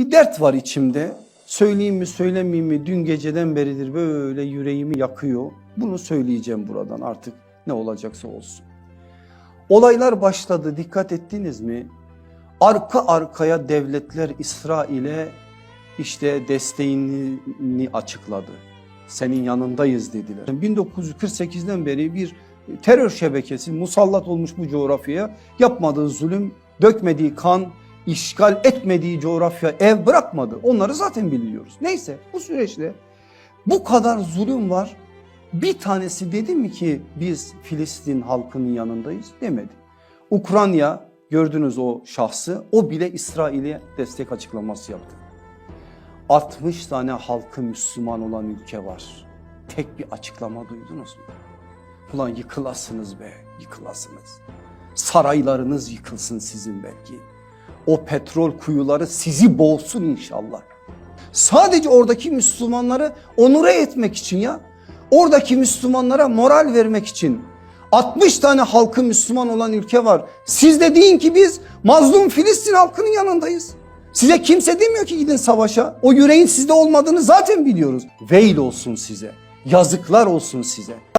Bir dert var içimde. Söyleyeyim mi söylemeyeyim mi dün geceden beridir böyle yüreğimi yakıyor. Bunu söyleyeceğim buradan artık ne olacaksa olsun. Olaylar başladı dikkat ettiniz mi? Arka arkaya devletler İsrail'e işte desteğini açıkladı. Senin yanındayız dediler. 1948'den beri bir terör şebekesi musallat olmuş bu coğrafyaya yapmadığı zulüm, dökmediği kan, işgal etmediği coğrafya ev bırakmadı. Onları zaten biliyoruz. Neyse bu süreçte bu kadar zulüm var. Bir tanesi dedi mi ki biz Filistin halkının yanındayız demedi. Ukrayna gördünüz o şahsı o bile İsrail'e destek açıklaması yaptı. 60 tane halkı Müslüman olan ülke var. Tek bir açıklama duydunuz mu? Ulan yıkılasınız be, yıkılasınız. Saraylarınız yıkılsın sizin belki. O petrol kuyuları sizi boğsun inşallah. Sadece oradaki Müslümanları onure etmek için ya. Oradaki Müslümanlara moral vermek için. 60 tane halkı Müslüman olan ülke var. Siz de deyin ki biz mazlum Filistin halkının yanındayız. Size kimse demiyor ki gidin savaşa. O yüreğin sizde olmadığını zaten biliyoruz. Veil olsun size. Yazıklar olsun size.